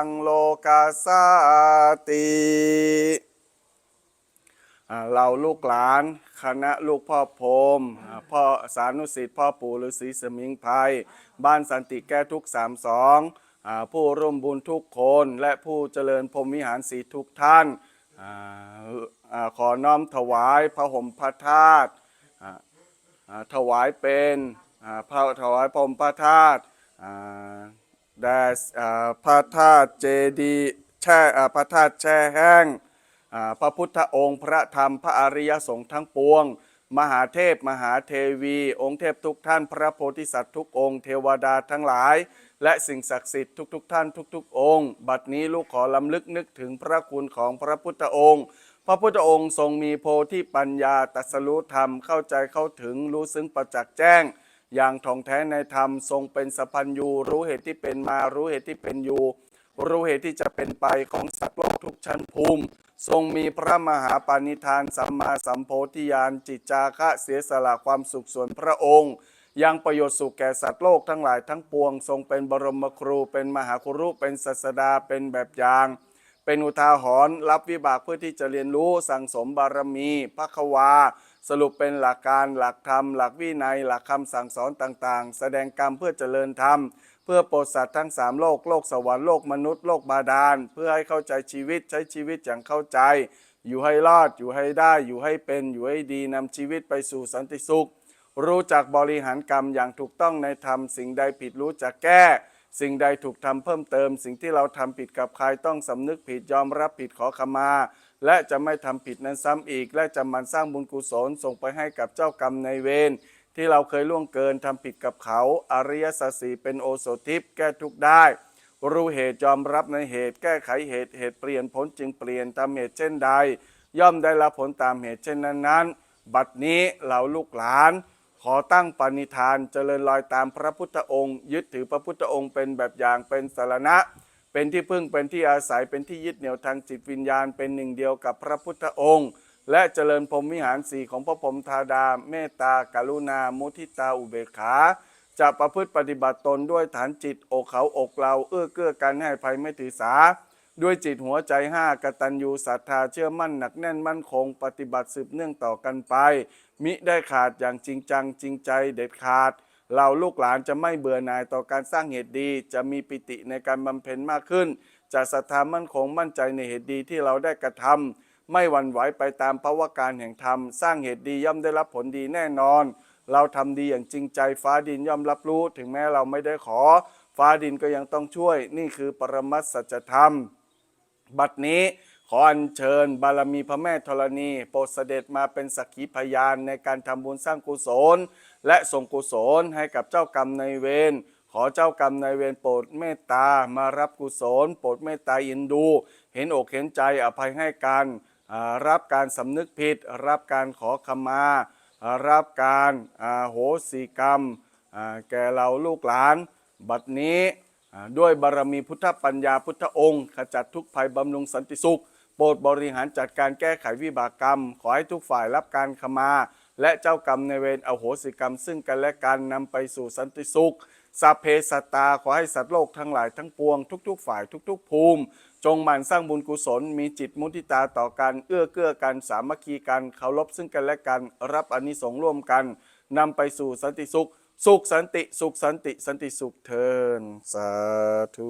ังโลกาสาติเราลูกหลานคณะลูกพ่อพรมพ่อสานุสิทธิ์พ่อปู่ฤาษีสมิงไพรบ้านสันติแก้ทุกสามสองผู้ร่วมบุญทุกคนและผู้เจริญพรมวิหารสีทุกท่านออขอน้อมถวายพระห่มพระธาตุถวายเป็นพระถวายพรมพระธาตุ แด่อ่าพระธาตุเจดีย์แช่พระธาตุแช่แห้งพระพุทธองค์พระธรรมพระอริยสงฆ์ทั้งปวง มหาเทพมหาเทวี องค์เทพทุกท่านพระโพธิสัตว์ทุกองค์เทวดาทั้งหลาย และสิ่งศักดิ์สิทธิ์ทุกๆท่านทุกๆ องค์ บัดนี้ลูกขอลำลึกนึกถึงพระคุณของพระพุทธองค์พระพุทธองค์ทรงมีโพธิปัญญาตรัสรู้ธรรมเข้าใจเข้าถึงรู้ซึ้งประจักษ์แจ้ง อย่างท่องแท้ในธรรมทรงเป็นสัพพัญญูรู้เหตุที่เป็นมารู้เหตุที่เป็นอยู่ รู้เหตุที่จะเป็นไปของสัตว์โลกทุกชั้นภูมิ ทรงมีพระมหาปานิธานสัมมาสัมโพธิญาณจิตจาคะเสียสละความสุขส่วนพระองค์ยังประโยชน์สุขแก่สัตว์โลกทั้งหลายทั้งปวง ทรงเป็นบรมครูเป็นมหาครุเป็นศาสดาเป็นแบบอย่าง เป็นอุทาหรณ์รับวิบากเพื่อที่จะเรียนรู้สั่งสมบารมีพระควา สรุปเป็นหลักการหลักธรรม หลักวินัย หลักคำสั่งสอนต่างๆ แสดงกรรมเพื่อเจริญธรรม เพื่อโปรดสัตว์ทั้งสามโลกโลกสวรรค์โลกมนุษย์โลกบาดาล เพื่อให้เข้าใจชีวิตใช้ชีวิตอย่างเข้าใจ อยู่ให้รอดอยู่ให้ได้อยู่ให้เป็นอยู่ให้ดีนำชีวิตไปสู่สันติสุข รู้จักบริหารกรรมอย่างถูกต้องในธรรมสิ่งใดผิดรู้จักแก้ สิ่งใดถูกทำเพิ่มเติม สิ่งที่เราทำผิดกับใครต้องสำนึกผิดยอมรับผิดขอขมา และจะไม่ทำผิดนั้นซ้ำอีก และจะมันสร้างบุญกุศลส่งไปให้กับเจ้ากรรมในเวรที่เราเคยล่วงเกินทำผิดกับเขา อริยสัจสีเป็นโอโสทิพย์แก้ทุกได้ รู้เหตุยอมรับในเหตุ แก้ไขเหตุเหตุเปลี่ยนผลจึงเปลี่ยนตามเหตุเช่นใด ย่อมได้รับผลตามเหตุเช่นนั้นๆบัดนี้เหล่าลูกหลาน ขอตั้งปณิธานเจริญรอยตามพระพุทธองค์ ยึดถือพระพุทธองค์เป็นแบบอย่างเป็นสารณะ เป็นที่พึ่งเป็นที่อาศัยเป็นที่ยึดเหนี่ยวทางจิตวิญญาณเป็นหนึ่งเดียวกับพระพุทธองค์ และเจริญพรหมวิหารสีของพระพรหมธาดา เมตตากรุณา มุทิตาอุเบกขา จะประพฤติปฏิบัติตนด้วยฐานจิตอกเขาอกเราเอื้อเกื้อกันให้ภัยไม่ถือสา ด้วยจิตหัวใจห้ากตัญญูศรัทธาเชื่อมั่นหนักแน่นมั่นคง ปฏิบัติสืบเนื่องต่อกันไป มิได้ขาดอย่างจริงจังจริงใจเด็ดขาด เราลูกหลานจะไม่เบื่อหน่ายต่อการสร้างเหตุดี จะมีปิติในการบำเพ็ญมากขึ้น จะศรัทธามั่นคงมั่นใจในเหตุดีที่เราได้กระทำไม่หวั่นไหวไปตามภาวะการแห่งธรรม สร้างเหตุดีย่อมได้รับผลดีแน่นอน เราทำดีอย่างจริงใจฟ้าดินย่อมรับรู้ ถึงแม้เราไม่ได้ขอ ฟ้าดินก็ยังต้องช่วย นี่คือปรมัตสัจธรรม บัดนี้ขออัญเชิญบารมีพระแม่ธรณี โปรดเสด็จมาเป็นสักขีพยานในการทำบุญสร้างกุศล และส่งกุศลให้กับเจ้ากรรมในเวรขอเจ้ากรรมนายเวรโปรดเมตตามารับกุศล โปรดเมตตาอินดู เห็นอกเห็นใจอภัยให้กันอ่ารับการสำนึกผิด รับการขอขมา รับการโหสิกรรมแก่เราลูกหลาน บัดนี้ ด้วยบารมีพุทธปัญญาพุทธองค์ ขจัดทุกภัยบำรุงสันติสุข โปรดบริหารจัดการแก้ไขวิบากกรรม ขอให้ทุกฝ่ายรับการขมา และเจ้ากรรมในเวรอโหสิกรรม ซึ่งกันและกันนำไปสู่สันติสุขสัพเพสตาขอให้สัตว์โลกทั้งหลายทั้งปวง ทุกๆ ฝ่ายทุก ๆ ภูมิ จงหมั่นสร้างบุญกุศล มีจิตมุทิตาต่อกันเอื้อเกื้อกันสามัคคีกันเคารพซึ่งกันและกันรับอนิสงส์ร่วมกันนำไปสู่สันติสุข สุขสันติ สุขสันติ สันติสุขเทินสาธุ